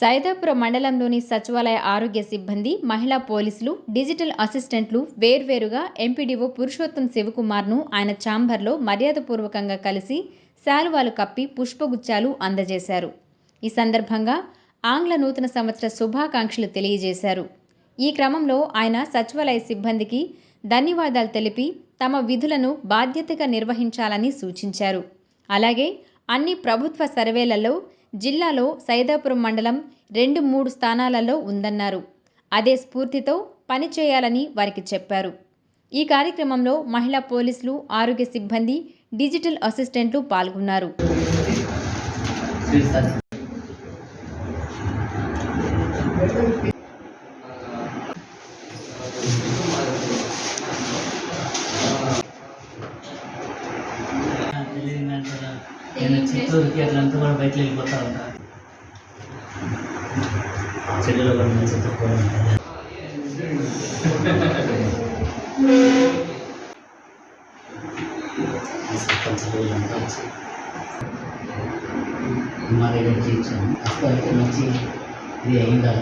సైదాపురం మండలంలోని సచివాలయ ఆరోగ్య సిబ్బంది మహిళా పోలీసులు డిజిటల్ అసిస్టెంట్లు వేర్వేరుగా ఎంపీడీఓ పురుషోత్తం శివకుమార్ను ఆయన ఛాంబర్లో మర్యాదపూర్వకంగా కలిసి శాలువాలు కప్పి పుష్పగుచ్చాలు అందజేశారు. ఈ సందర్భంగా ఆంగ్ల నూతన సంవత్సర శుభాకాంక్షలు తెలియజేశారు. ఈ క్రమంలో ఆయన సచివాలయ సిబ్బందికి ధన్యవాదాలు తెలిపి తమ విధులను బాధ్యతగా నిర్వహించాలని సూచించారు. అలాగే అన్ని ప్రభుత్వ సర్వేలలో జిల్లాలో సైదాపురం మండలం రెండు మూడు స్థానాలలో ఉందన్నారు. అదే స్ఫూర్తితో పనిచేయాలని వారికి చెప్పారు. ఈ కార్యక్రమంలో మహిళా పోలీసులు ఆరోగ్య సిబ్బంది డిజిటల్ అసిస్టెంట్లు పాల్గొన్నారు. నేను చిత్తూరుకి అట్లంతా కూడా బయటకు వెళ్ళిపోతా ఉంటా. చెల్లెలు కూడా మంచి తక్కువ మా దగ్గరికి ఇచ్చాను అసలు మంచి ఇది అయిందా.